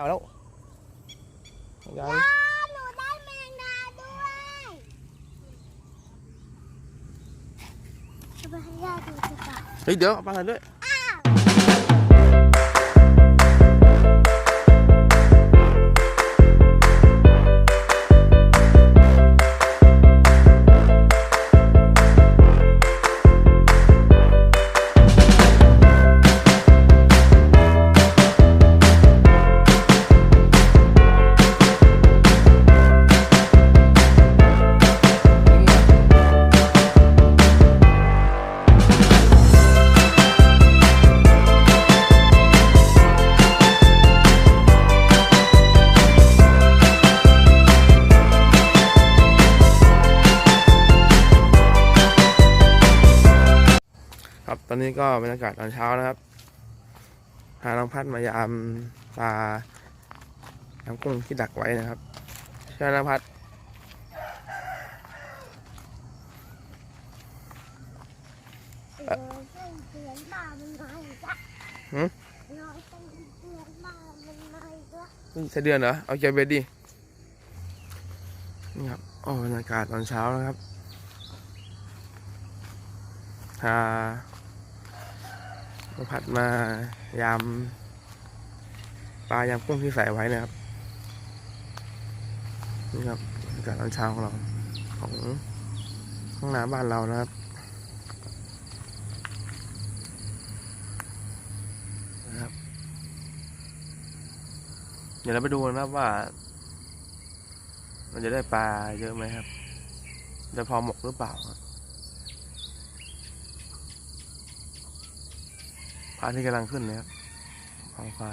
เอาแล้วยายว้าหนูได้แมงดาด้วยจะไปให้ย่าดูดีกว่าเฮ้ยเดี๋ยวเอาปลาอะไรด้วย นนี้ก็บรรยากาศตอนเช้านะครับหาน้องพัดมายามปลาน้ำกุ้งที่ดักไว้นะครับใช่ไหมน้องพัดเออเส้นเสียงมามันมาอีกแล้วหืมรอเส้นเสียงมามันมาอีกแล้วนี่ใช่เดือนเหรอ เอาเกียร์เบดดินี่ครับโอ้บรรยากาศตอนเช้านะครับพา น้องพัดมายามปลายามกุ้งที่ใส่ไว้นะครับนี่ครับบรรยากาศตอนเช้าของเราของห้องน้ำบ้านเรานะครับนะครับ เดี๋ยวเราไปดูนนะครับว่า มันจะได้ปลาเยอะไหมครับจะพอหมกหรือเปล่าครับ พระอาที่กำลังขึ้นนะครับท้องฟ้า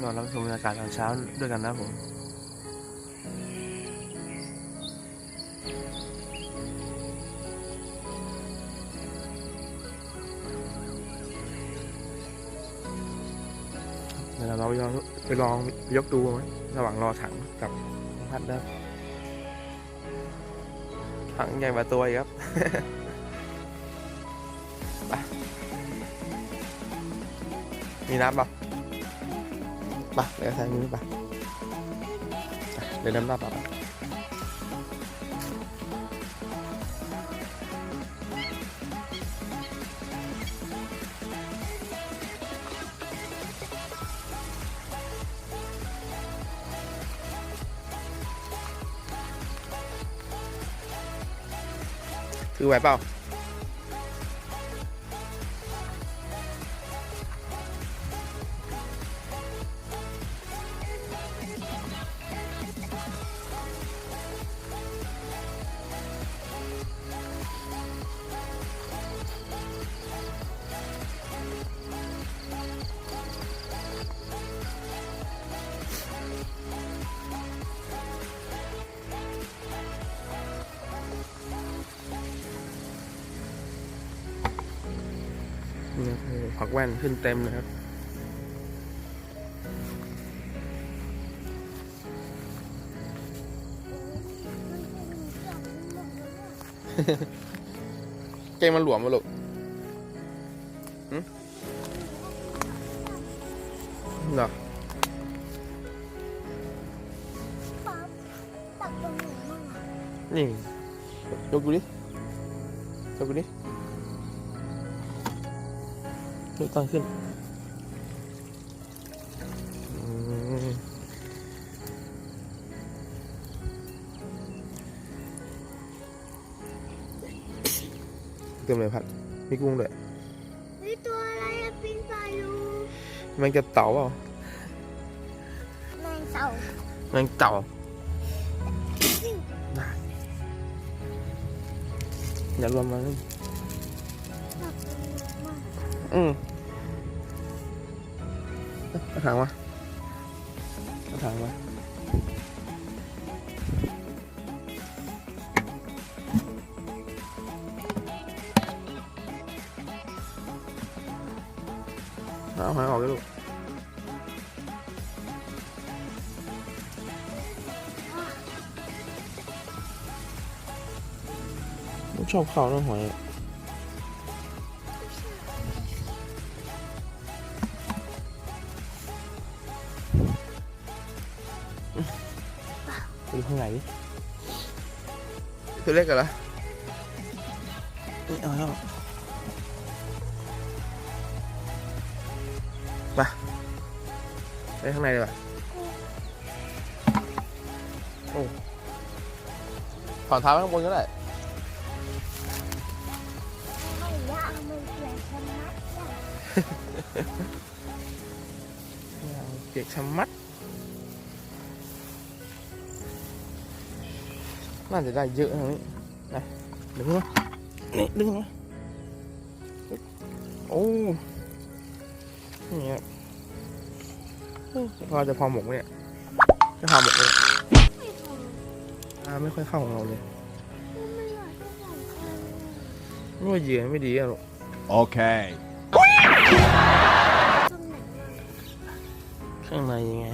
นอนรับชมบรรยากาศตอนเช้าด้วยกันนะผม เดี๋ยวเราไปลองไปลองยกดูไหมระหว่างรอถังกับพั ครับ ไปมีน้ำเปล่าไปเดี๋ยวใส่มือไปไปเดี๋ยวน้ำรับเปล่า ผักแว่นขึ้นเต็มเลยครับ เก่งมันหลวมมาลูกหืมเหรอป๊าตักตรงไหนมั่งอะนี่ยกดูดิยกดูดิ ยกตั้งขึ้นอืมเต็มเลยผัด มีกุ้งด้วยเฮ้ยตัวอะไรอะปีนป่ายอยู่แมงกระเต่าเปล่าแมงเต่าแมงเต่าอย่ารวมมาเลย อืมเอาถังมาเอาถังมาเอาหอยออกเลยลูกชอบเข้าน้ำหอย อะไปดูข้างในดิตัวเล็กกันเหรอนี่เอาแล้วไปไปข้างในเลยป่ะโอ้ถอนเท้าไว้ข้างบนก็ได้ให้ย่ามันเสียชนะจ้ะเปียกชะมัด น่าจะได้เยอะทางนี้นะดึงมานี่ดึงมาโอ้นี่ครับเฮ้ยพอจะพอหมกไหมเนี่ยจะพอหมกเลยไม่พออ่าไม่ค่อยเข้าของเราเลยไม่อยากจะสำคัญไม่ว่าเหยื่อไม่ดีอะหรอก Okay. ตรงไหนอะข้างในยังไง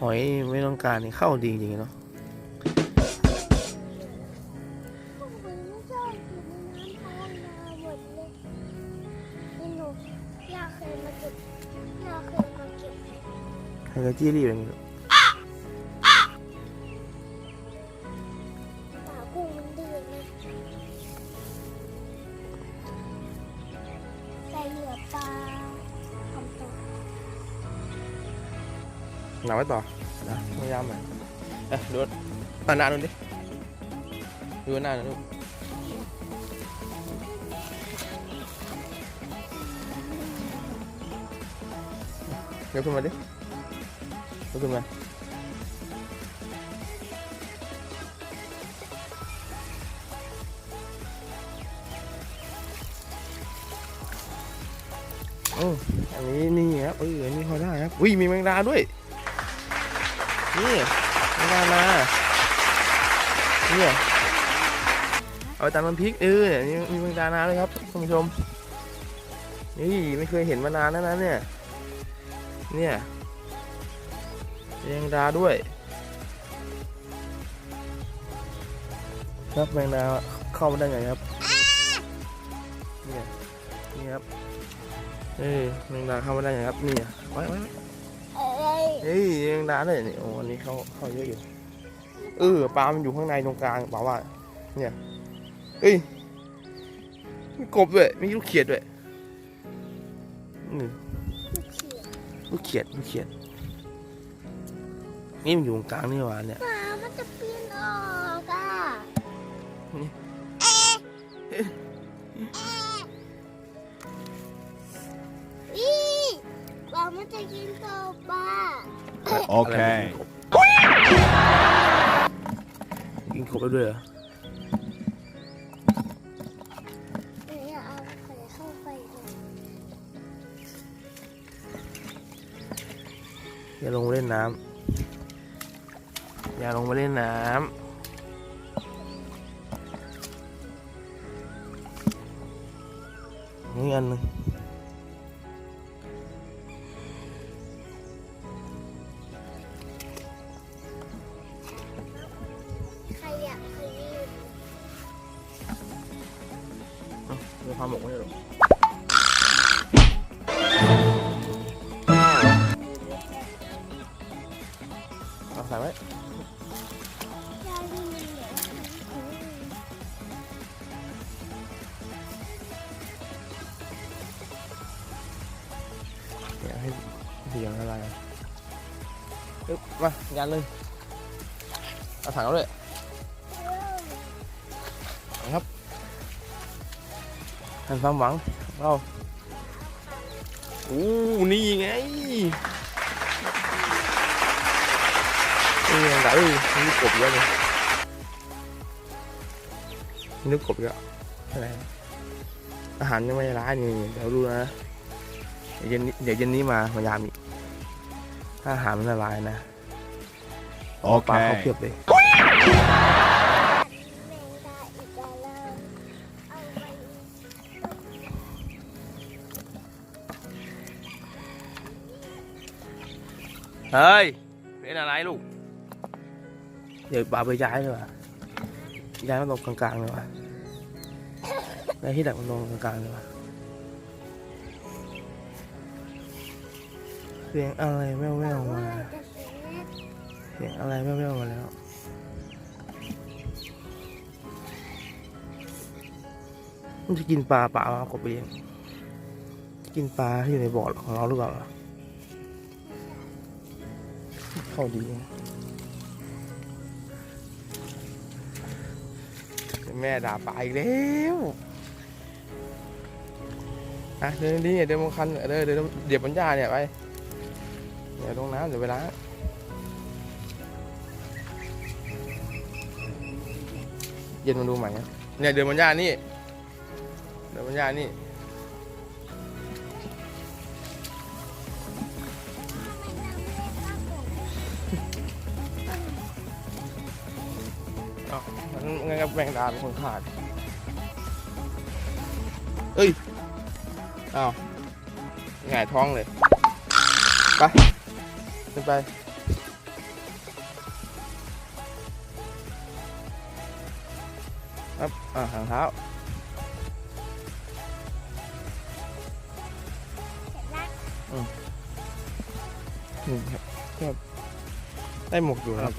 หอยไม่ต้องการนี่เข้าดีจริงๆเนาะพวกมึงไม่ชอบอยู่ในน้ำทานมาหมดเลยนี่หนูย่าเคยมาเก็บย่าเคยมาเก็บใครจะจี้รีบอย่างนี้ปลากุ้งมันดื้อนะใส่เหลือปลา หนาไว้ต่อนะพยายามหน่อยเอ๊ะดูตาหน้าดูดิดูหน้าหน่อยดูยกขึ้นมาดิยกขึ้นมาโอ้อันนี้นี่ครับเอออันนี้พอได้ครับ อุ้ยมีแมงดาด้วย นี่มงดานาเนี่ยเอาไปตำน้ำพริกเออเนี่ยมีแมงดานาเลยครับท่านผู้ชม นี่ไม่เคยเห็นมานานแล้วนะเนี่ย เนี่ยมีแมงดาด้วย ครับแมงดาเข้ามาได้ไงครับเนี่ยนี่ครับเออแมงดาเข้ามาได้ไงครับนี่ไว้ไว้ เฮ้ยยังร้านเลยนี่โอ้อันนี้เขาเขาเยอะอยู่เออปลามันอยู่ข้างในตรงกลางเปล่าว่า เนี่ยเฮ้ยมีกบด้วยมีลูกเขียดด้วยนี่ลูกเขียดลูกเขียดลูกเขียดนี่มันอยู่ตรงกลางนี่หว่าเนี่ยปลามันจะปีนออกอะ มันจะกินตัวปลา Okay. กินกบได้ด้วยเหรอเนี่ยเอาไข่เข้าไปเลยอย่าลงมาเล่นน้ำอย่าลงมาเล่นน้ำนี่อันหนึง มีควาหมกไม่ได้หรอกเอาใส่ไว้ยายนี่มันเลืออืมเดี๋ยวให้เสียงละลายปึ๊บมายันเลยเอาถังเอาด้วย ทันความหวังของเราอู้นี่ไงนี่ยังไงเอ้ยนี่กบเยอะเลยนี่กบเยอะอะไรอาหารยังไม่ร้ายนี่เดี๋ยวดูนะเดี๋ยวเย็นนี้เดี๋ยวเย็นนี้มามายามอีกถ้าอาหารมันละลายนะเอาปลาเขาเพียบเลย เฮ้ย เป็นอะไรลูก เดี๋ยวปลาไปย้ายเลยว่ะย้ายมาตรงกลางๆเลยว่ะย้ายที่ดักมันตรงกลางๆเลยว่ะเสียงอะไรแว่วๆมาเสียงเล็กเสียงอะไรแว่วๆมาแล้วมันจะกินปลาปลามากบเองกินปลาที่อยู่ในบ่อของเราหรือเปล่า เข้าดีแม่ด่าปลาอีกแล้วอะเดินดีเดินบนคันเดินเดินเดี๋ยวบนหญ้าเนี่ยไปเดี๋ยวลงน้ำเดี๋ยวไปล้างเย็นมาดูใหม่เนี่ยเดินบนหญ้านี่เดี๋ยวมันยานี่ามันงั้นก็แบ่งดาเป็นคนขาด เอ้ย อ้าวหงายท้องเลย ไปขึ้นไป ครับอ่าหางเท้าเสร็จแล้วอืมครับได้หมกอยู่นะครับ